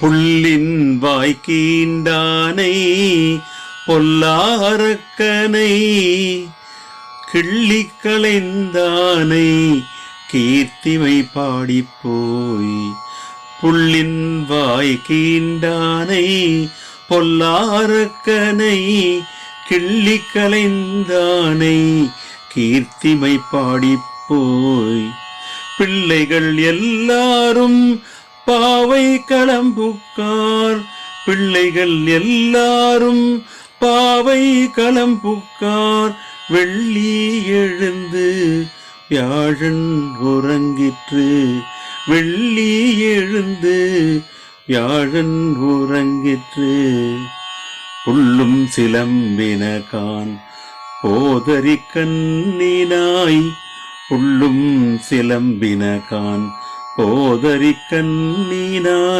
புள்ளின் வாய்க்கீண்டானை பொல்லாரக்கனை கிள்ளி களைந்தானை கீர்த்திமை பாடிப்போய். புள்ளின் வாய்க்கீண்டானை பொல்லாரக்கனை கிள்ளி களைந்தானை கீர்த்திமை பாடிப்போய். பிள்ளைகள் எல்லாரும் பாவை களம்புக்கார் பிள்ளைகள் எல்லாரும் பாவை களம்புக்கார் வெள்ளி எழுந்து வியாழன் உறங்கிற்று. வெள்ளி எழுந்து வியாழன் உறங்கிற்று. புல்லும் சிலம்பினகான் போதரி கண்ணினாய். புல்லும் சிலம்பினகான் போதரி கண்ணினாய்